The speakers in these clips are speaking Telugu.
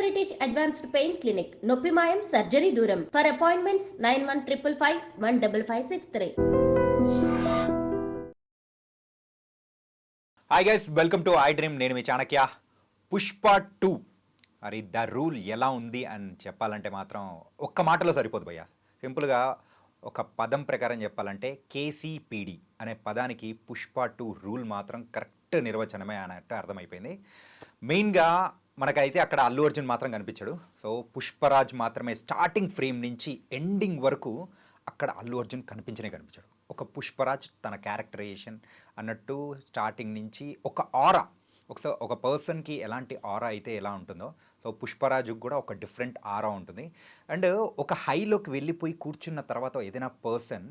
బ్రిటిష్ అడ్వాన్స్డ్ పెయిన్ క్లినిక్ నొప్పి మాయం సర్జరీ దూరం. For appointments nine one triple five one double five six three hi guys welcome to iDream నేను మీ చాణక్య. పుష్ప టూ మరి ద రూల్ ఎలా ఉంది అని చెప్పాలంటే మాత్రం ఒక్క మాటలో సరిపోదు భయ్య. సింపుల్గా ఒక పదం ప్రకారం చెప్పాలంటే కేసీపీడి అనే పదానికి పుష్ప టూ రూల్ మాత్రం కరెక్ట్ నిర్వచనమే అన్నట్టు అర్థమైపోయింది. మెయిన్గా మనకైతే అక్కడ అల్లు అర్జున్ మాత్రం కనిపించాడు. సో పుష్పరాజ్ మాత్రమే స్టార్టింగ్ ఫ్రేమ్ నుంచి ఎండింగ్ వరకు అక్కడ అల్లు అర్జున్ కనిపించనే కనిపించాడు. ఒక పుష్పరాజ్ తన క్యారెక్టరైజేషన్ అన్నట్టు స్టార్టింగ్ నుంచి ఒక ఆరా ఒకసారి ఒక పర్సన్కి ఎలాంటి ఆరా అయితే ఎలా ఉంటుందో సో పుష్పరాజుకు కూడా ఒక డిఫరెంట్ ఆరా ఉంటుంది. అండ్ ఒక హైలోకి వెళ్ళిపోయి కూర్చున్న తర్వాత ఏదైనా పర్సన్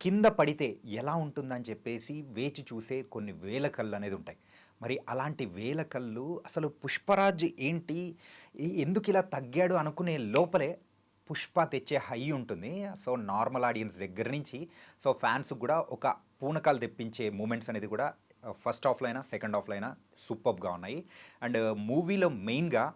కింద పడితే ఎలా ఉంటుందని చెప్పేసి వేచి చూసే కొన్ని వేల కళ్ళు అనేది ఉంటాయి మరి అలాంటి వేల కళ్ళు అసలు పుష్పరాజ్ ఏంటి? ఈ- ఎందుకు ఇలా తగ్గాడు అనుకునే లోపలే పుష్ప తెచ్చే హై ఉంటుంది. సో నార్మల్ ఆడియన్స్ దగ్గర నుంచి సో ఫ్యాన్స్ కూడా ఒక పూనకాలు తెప్పించే మూమెంట్స్ అనేది కూడా ఫస్ట్ హాఫ్లో అయినా సెకండ్ హాఫ్లో అయినా సూపర్గా ఉన్నాయి. అండ్ మూవీలో మెయిన్గా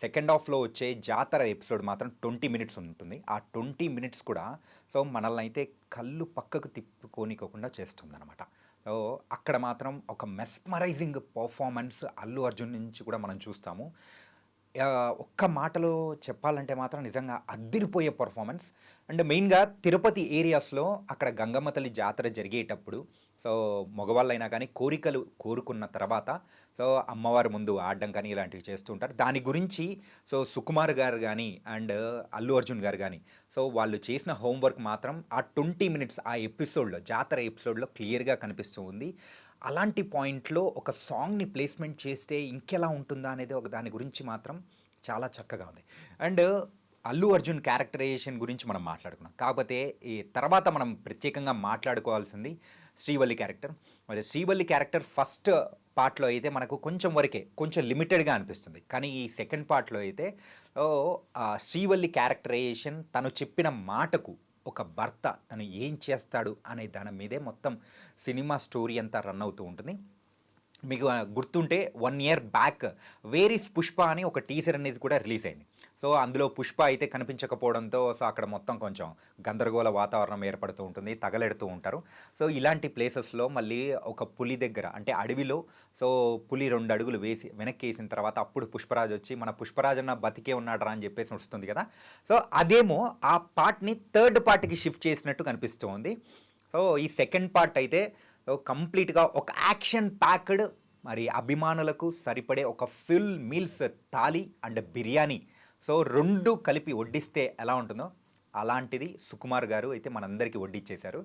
సెకండ్ హాఫ్లో వచ్చే జాతర ఎపిసోడ్ మాత్రం ట్వంటీ మినిట్స్ ఉంటుంది. ఆ ట్వంటీ మినిట్స్ కూడా సో మనల్ని అయితే కళ్ళు పక్కకు తిప్పుకోనికోకుండా చేస్తుంది అనమాట అక్కడ మాత్రం ఒక మెస్మరైజింగ్ పర్ఫార్మెన్స్ అల్లు అర్జున్ నుంచి కూడా మనం చూస్తాము. ఒక్క మాటలో చెప్పాలంటే మాత్రం నిజంగా అద్దిరిపోయే పర్ఫార్మెన్స్. అండ్ మెయిన్గా తిరుపతి ఏరియాస్లో అక్కడ గంగమ్మ తల్లి జాతర జరిగేటప్పుడు సో మగవాళ్ళైనా కానీ కోరికలు కోరుకున్న తర్వాత సో అమ్మవారి ముందు ఆడడం కానీ ఇలాంటివి చేస్తూ ఉంటారు. దాని గురించి సో సుకుమార్ గారు కానీ అండ్ అల్లు అర్జున్ గారు కానీ సో వాళ్ళు చేసిన హోంవర్క్ మాత్రం ఆ ట్వంటీ మినిట్స్ ఆ ఎపిసోడ్లో జాతర ఎపిసోడ్లో క్లియర్గా కనిపిస్తూ ఉంది. అలాంటి పాయింట్లో ఒక సాంగ్ని ప్లేస్మెంట్ చేస్తే ఇంకెలా ఉంటుందా అనేది ఒక దాని గురించి మాత్రం చాలా చక్కగా ఉంది. అండ్ అల్లు అర్జున్ క్యారెక్టరైజేషన్ గురించి మనం మాట్లాడుకున్నాం. కాకపోతే ఈ తర్వాత మనం ప్రత్యేకంగా మాట్లాడుకోవాల్సింది శ్రీవల్లి క్యారెక్టర్. మరి శ్రీవల్లి క్యారెక్టర్ ఫస్ట్ పార్ట్లో అయితే మనకు కొంచెం వరకే కొంచెం లిమిటెడ్గా అనిపిస్తుంది. కానీ ఈ సెకండ్ పార్ట్లో అయితే ఓ, శ్రీవల్లి క్యారెక్టరైజేషన్ తను చెప్పిన మాటకు ఒక భర్త తను ఏం చేస్తాడు అనే దాని మీదే మొత్తం సినిమా స్టోరీ అంతా రన్ అవుతూ ఉంటుంది. మీకు గుర్తుంటే వన్ ఇయర్ బ్యాక్ వేరీస్ పుష్ప అని ఒక టీజర్ అనేది కూడా రిలీజ్ అయింది. సో అందులో పుష్ప అయితే కనిపించకపోవడంతో సో అక్కడ మొత్తం కొంచెం గందరగోళ వాతావరణం ఏర్పడుతూ ఉంటుంది తగలెడుతూ ఉంటారు. సో ఇలాంటి ప్లేసెస్లో మళ్ళీ ఒక పులి దగ్గర అంటే అడవిలో సో పులి రెండు అడుగులు వేసి వెనక్కి వేసిన తర్వాత అప్పుడు పుష్పరాజ్ వచ్చి మన పుష్పరాజ్ అన్న బతికే ఉన్నాడరా అని చెప్పేసి వస్తుంది కదా. సో అదేమో ఆ పార్ట్ని థర్డ్ పార్ట్కి షిఫ్ట్ చేసినట్టు కనిపిస్తుంది సో ఈ సెకండ్ పార్ట్ అయితే సో కంప్లీట్గా ఒక యాక్షన్ ప్యాక్డ్ మరి అభిమానులకు సరిపడే ఒక full meals thali and biryani so రెండు కలిపి వడ్డిస్తే ఎలా ఉంటుందో అలాంటిది సుకుమార్ గారు అయితే మనందరికీ వడ్డిచ్చేశారు.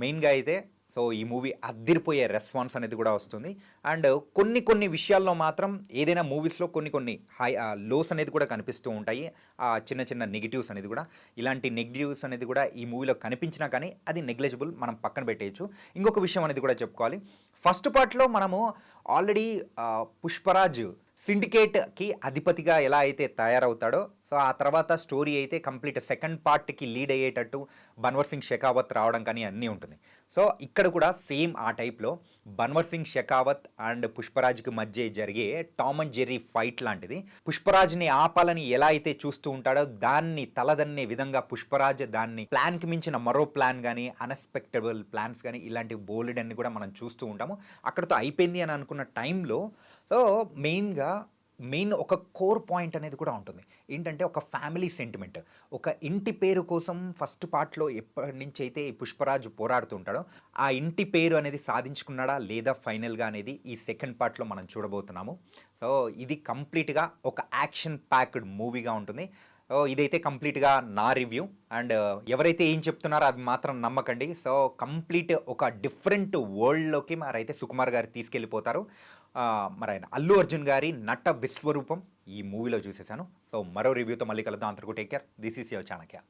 మెయిన్గా అయితే సో ఈ మూవీ అద్దిరిపోయే రెస్పాన్స్ అనేది కూడా వస్తుంది. అండ్ కొన్ని కొన్ని విషయాల్లో మాత్రం ఏదైనా మూవీస్లో కొన్ని కొన్ని హై లోస్ అనేది కూడా కనిపిస్తూ ఉంటాయి. ఆ చిన్న చిన్న నెగిటివ్స్ అనేది కూడా. ఇలాంటి నెగిటివ్స్ అనేది కూడా ఈ మూవీలో కనిపించినా కానీ అది నెగ్లెజిబుల్ మనం పక్కన పెట్టేయచ్చు. ఇంకొక విషయం అనేది కూడా చెప్పుకోవాలి. ఫస్ట్ పార్ట్లో మనము ఆల్రెడీ పుష్పరాజ్ సిండికేట్కి అధిపతిగా ఎలా అయితే తయారవుతాడో సో ఆ తర్వాత స్టోరీ అయితే కంప్లీట్ సెకండ్ పార్ట్కి లీడ్ అయ్యేటట్టు బన్వర్ సింగ్ షెకావత్ రావడం కానీ అన్నీ ఉంటుంది. సో ఇక్కడ కూడా సేమ్ ఆ టైప్లో బన్వర్ సింగ్ షెకావత్ అండ్ పుష్పరాజ్కి మధ్య జరిగే టామ్ అండ్ జెర్రీ ఫైట్ లాంటిది. పుష్పరాజ్ని ఆపాలని ఎలా అయితే చూస్తూ ఉంటాడో దాన్ని తలదన్నే విధంగా పుష్పరాజ్ దాన్ని ప్లాన్కి మించిన మరో ప్లాన్ కానీ అన్ఎక్స్పెక్టబుల్ ప్లాన్స్ కానీ ఇలాంటి బోల్డ్ అన్ని కూడా మనం చూస్తూ ఉంటాము. అక్కడతో అయిపోయింది అని అనుకున్న టైంలో సో మెయిన్గా మెయిన్ ఒక కోర్ పాయింట్ అనేది కూడా ఉంటుంది. ఏంటంటే ఒక ఫ్యామిలీ సెంటిమెంట్. ఒక ఇంటి పేరు కోసం ఫస్ట్ పార్ట్లో ఎప్పటి నుంచి అయితే పుష్పరాజు పోరాడుతూ ఉంటాడో ఆ ఇంటి పేరు అనేది సాధించుకున్నాడా లేదా ఫైనల్గా అనేది ఈ సెకండ్ పార్ట్లో మనం చూడబోతున్నాము. సో ఇది కంప్లీట్గా ఒక యాక్షన్ ప్యాక్డ్ మూవీగా ఉంటుంది. సో ఇదైతే కంప్లీట్గా నా రివ్యూ. అండ్ uh, ఎవరైతే ఏం చెప్తున్నారో అది మాత్రం నమ్మకండి. సో కంప్లీట్ ఒక డిఫరెంట్ వరల్డ్లోకి మరైతే సుకుమార్ గారు తీసుకెళ్ళిపోతారు. మరి ఆయన అల్లు అర్జున్ గారి నట విశ్వరూపం ఈ మూవీలో చూసేసాను. సో మరో రివ్యూతో మళ్ళీ కలుద్దాం. అంతకు take care. This is your Chanakya.